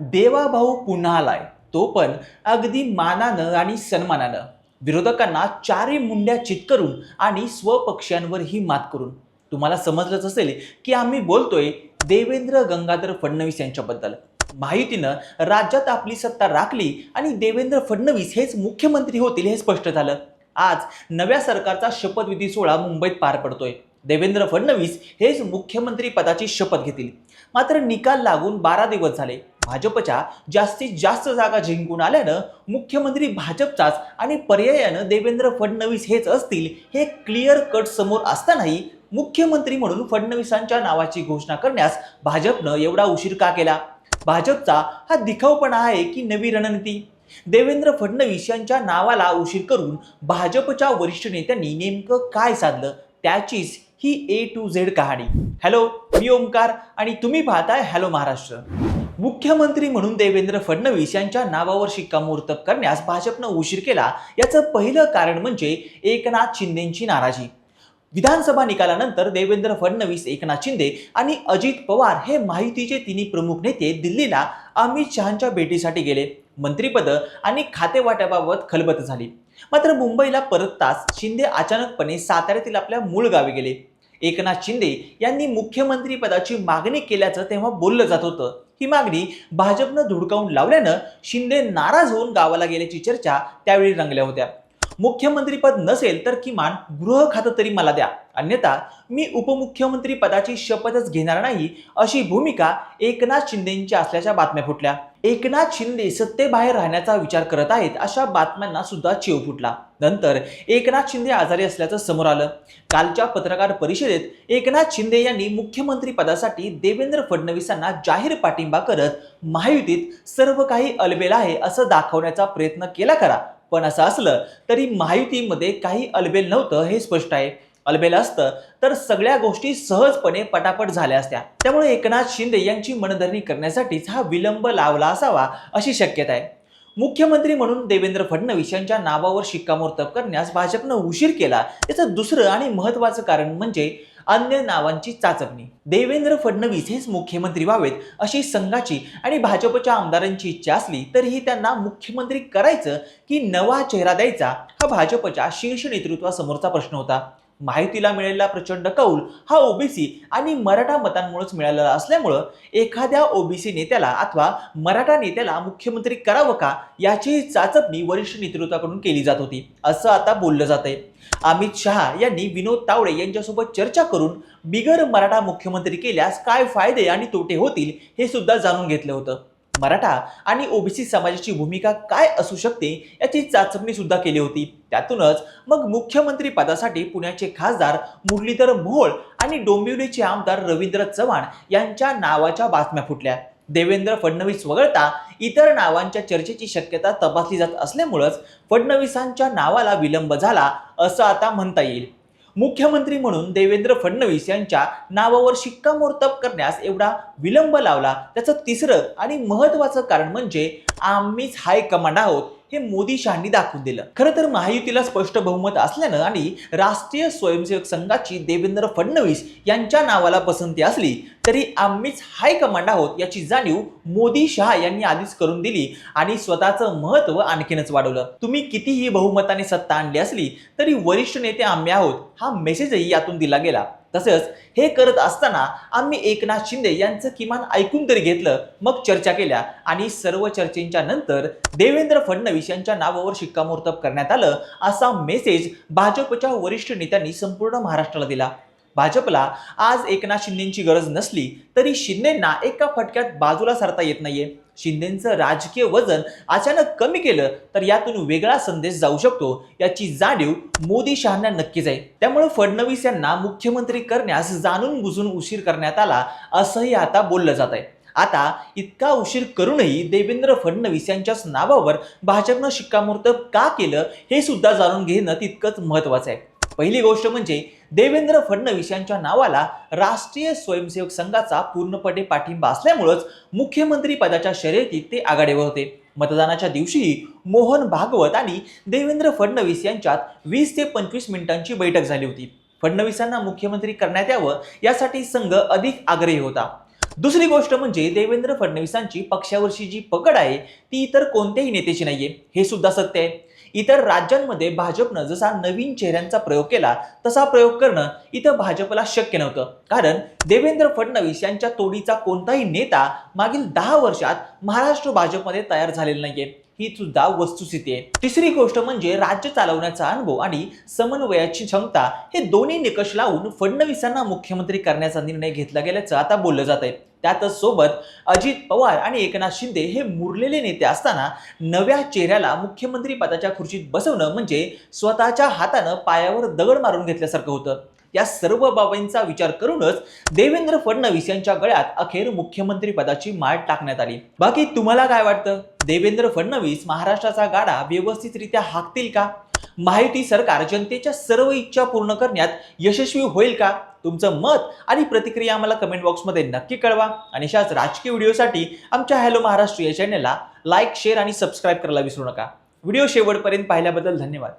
देवाभाऊ पुन्हा आलाय तो पण अगदी मानानं आणि सन्मानानं. विरोधकांना चारी मुंड्या चितकरून आणि स्वपक्षांवरही मात करून. तुम्हाला समजलंच असेल की आम्ही बोलतोय देवेंद्र गंगाधर फडणवीस यांच्याबद्दल. माहितीनं राज्यात आपली सत्ता राखली आणि देवेंद्र फडणवीस हेच मुख्यमंत्री होतील हे स्पष्ट झालं. आज नव्या सरकारचा शपथविधी सोहळा मुंबईत पार पडतोय. देवेंद्र फडणवीस हेच मुख्यमंत्री पदाची शपथ घेतील. मात्र निकाल लागून बारा दिवस झाले. भाजपच्या जास्तीत जास्त जागा जिंकून आल्यानं मुख्यमंत्री भाजपचाच आणि पर्यायानं देवेंद्र फडणवीस हेच असतील हे क्लिअर कट समोर असतानाही मुख्यमंत्री म्हणून फडणवीसांच्या नावाची घोषणा करण्यास भाजपनं एवढा उशीर का केला? भाजपचा हा दिखाऊपणा आहे की नवी रणनीती? देवेंद्र फडणवीस यांच्या नावाला उशीर करून भाजपच्या वरिष्ठ नेत्यांनी नेमकं काय साधलं? त्याचीच ही ए टू झेड कहाणी. हॅलो मी ओमकार आणि तुम्ही पाहताय हॅलो महाराष्ट्र. मुख्यमंत्री म्हणून देवेंद्र फडणवीस यांच्या नावावर शिक्कामोर्तब करण्यास भाजपनं उशीर केला याचं पहिलं कारण म्हणजे एकनाथ शिंदेची नाराजी. विधानसभा निकालानंतर देवेंद्र फडणवीस एकनाथ शिंदे आणि अजित पवार हे माहितीचे तिन्ही प्रमुख नेते दिल्लीला अमित शहांच्या भेटीसाठी गेले. मंत्रीपद आणि खातेवाट्याबाबत खलबत झाली. मात्र मुंबईला परतताच शिंदे अचानकपणे साताऱ्यातील आपल्या मूळ गावी गेले. एकनाथ शिंदे यांनी मुख्यमंत्री पदाची मागणी केल्याचं तेव्हा बोललं जात होतं. ही मागणी भाजपनं धुडकावून लावल्यानं शिंदे नाराज होऊन गावाला गेल्याची चर्चा त्यावेळी रंगल्या होत्या. मुख्यमंत्रीपद नसेल तर किमान गृह खातं तरी मला द्या. अन्यथा मी उपमुख्यमंत्री पदाची शपथच घेणार नाही अशी भूमिका एकनाथ शिंदेची असल्याच्या बातम्या फुटल्या. एकनाथ शिंदे सत्तेबाहेर राहण्याचा विचार करत आहेत अशा बातम्यांना सुद्धा चेव फुटला. नंतर एकनाथ शिंदे आजारी असल्याचं समोर आलं. कालच्या पत्रकार परिषदेत एकनाथ शिंदे यांनी मुख्यमंत्री पदासाठी देवेंद्र फडणवीसांना जाहीर पाठिंबा करत महायुतीत सर्व काही अलबेल आहे असं दाखवण्याचा प्रयत्न केला करा पण असं असलं तरी माहितीमध्ये काही अलबेल नव्हतं हे स्पष्ट आहे. अलबेल असतं तर सगळ्या गोष्टी सहजपणे पटापट झाल्या असत्या. त्यामुळे एकनाथ शिंदे यांची मनधरणी करण्यासाठीच हा विलंब लावला असावा अशी शक्यता आहे. मुख्यमंत्री म्हणून देवेंद्र फडणवीस यांच्या नावावर शिक्कामोर्तब करण्यास भाजपनं उशीर केला. याचं दुसरं आणि महत्त्वाचं कारण म्हणजे अन्य नावांची चाचपणी. देवेंद्र फडणवीस हेच मुख्यमंत्री व्हावेत अशी संघाची आणि भाजपच्या आमदारांची इच्छा असली तरीही त्यांना मुख्यमंत्री करायचं की नवा चेहरा द्यायचा हा भाजपच्या शीर्ष नेतृत्वासमोरचा प्रश्न होता. माहितीला मिळालेला प्रचंड कौल हा ओबीसी आणि मराठा मतांमुळेच मिळालेला असल्यामुळं एखाद्या ओबीसी नेत्याला अथवा मराठा नेत्याला मुख्यमंत्री करावं का याची चाचपणी वरिष्ठ नेतृत्वाकडून केली जात होती असं आता बोललं जात आहे अमित शहा यांनी विनोद तावडे यांच्यासोबत चर्चा करून बिगर मराठा मुख्यमंत्री केल्यास काय फायदे आणि तोटे होतील हे सुद्धा जाणून घेतलं होतं. मराठा आणि ओबीसी समाजाची भूमिका काय असू शकते याची चाचपणी सुद्धा केली होती. त्यातूनच मग मुख्यमंत्री पदासाठी पुण्याचे खासदार मुरलीधर मोहोळ आणि डोंबिवलीचे आमदार रवींद्र चव्हाण यांच्या नावाच्या बातम्या फुटल्या. देवेंद्र फडणवीस वगळता इतर नावांच्या चर्चेची शक्यता तपासली जात असल्यामुळंच फडणवीसांच्या नावाला विलंब झाला असं आता म्हणता येईल. मुख्यमंत्री म्हणून देवेंद्र फडणवीस यांच्या नावावर शिक्कामोर्तब करण्यास एवढा विलंब लावला. त्याचं तिसरं आणि महत्वाचं कारण म्हणजे आम्हीच हायकमांड आहोत. हे मोदी शहांनी दाखवून दिलं. खरं तर महायुतीला स्पष्ट बहुमत असल्यानं आणि राष्ट्रीय स्वयंसेवक संघाची देवेंद्र फडणवीस यांच्या नावाला पसंती असली तरी आम्हीच हाय कमांड आहोत याची जाणीव मोदी शहा यांनी आधीच करून दिली आणि स्वतःचं महत्त्व आणखीनच वाढवलं. तुम्ही कितीही बहुमताने सत्ता आणली असली तरी वरिष्ठ नेते आम्ही आहोत हा मेसेजही यातून दिला गेला. तसंच हे करत असताना आम्ही एकनाथ शिंदे यांचं किमान ऐकून तरी घेतलं मग चर्चा केल्या आणि सर्व चर्चेच्या नंतर देवेंद्र फडणवीस यांच्या नावावर शिक्कामोर्तब करण्यात आलं असा मेसेज भाजपच्या वरिष्ठ नेत्यांनी संपूर्ण महाराष्ट्राला दिला. भाजपला आज एकनाथ शिंदेची गरज नसली तरी शिंदेंना एका फटक्यात बाजूला सरता येत नाहीये. शिंदेचं राजकीय वजन अचानक कमी केलं तर यातून वेगळा संदेश जाऊ शकतो. याची जाणीव मोदी शहांना नक्कीच आहे. त्यामुळे फडणवीस यांना मुख्यमंत्री करण्यास जाणून बुजून उशीर करण्यात आला असंही आता बोललं जात आहे. आता इतका उशीर करूनही देवेंद्र फडणवीस यांच्याच नावावर भाजपनं शिक्कामोर्तब का केलं हे सुद्धा जाणून घेणं तितकंच महत्वाचं आहे. पहिली गोष्ट म्हणजे देवेंद्र फडणवीस यांच्या नावाला राष्ट्रीय स्वयंसेवक संघाचा पूर्णपणे पाठिंबा असल्यामुळंच मुख्यमंत्री पदाच्या शर्यतीत ते आघाडीवर होते. मतदानाच्या दिवशीही मोहन भागवत आणि देवेंद्र फडणवीस यांच्यात वीस ते पंचवीस मिनिटांची बैठक झाली होती. फडणवीसांना मुख्यमंत्री करण्यात यावं यासाठी संघ अधिक आग्रही होता. दुसरी गोष्ट म्हणजे देवेंद्र फडणवीसांची पक्षावरची जी पकड आहे ती इतर कोणत्याही नेत्याची नाहीये. हे सुद्धा सत्य आहे. इतर राज्यांमध्ये भाजपनं जसा नवीन चेहऱ्यांचा प्रयोग केला तसा प्रयोग करणं इथं भाजपला शक्य नव्हतं. कारण देवेंद्र फडणवीस यांच्या तोडीचा कोणताही नेता मागील दहा वर्षात महाराष्ट्र भाजपमध्ये तयार झालेला नाहीये. ही सुद्धा वस्तुस्थिती आहे. तिसरी गोष्ट म्हणजे राज्य चालवण्याचा अनुभव आणि समन्वयाची क्षमता हे दोन्ही निकष लावून फडणवीसांना मुख्यमंत्री करण्याचा निर्णय घेतला गेल्याचं आता बोललं जात आहे त्यातच सोबत अजित पवार आणि एकनाथ शिंदे हे मुरलेले नेते असताना नव्या चेहऱ्याला मुख्यमंत्री पदाच्या खुर्चीत बसवणं म्हणजे स्वतःच्या हातानं पायावर दगड मारून घेतल्यासारखं होतं. या सर्व बाबींचा विचार करूनच देवेंद्र फडणवीस यांच्या गळ्यात अखेर मुख्यमंत्री पदाची माळ टाकण्यात आली. बाकी तुम्हाला काय वाटतं? देवेंद्र फडणवीस महाराष्ट्राचा गाडा व्यवस्थितरित्या हाकतील का? माहिती सरकार जनतेच्या सर्व इच्छा पूर्ण करण्यात यशस्वी होईल का? तुमचं मत आणि प्रतिक्रिया आम्हाला कमेंट बॉक्समध्ये नक्की कळवा. आणि अशाच राजकीय व्हिडिओसाठी आमच्या हॅलो महाराष्ट्र या चॅनलला लाईक शेअर आणि सबस्क्राईब करायला विसरू नका. व्हिडिओ शेवटपर्यंत पाहिल्याबद्दल धन्यवाद.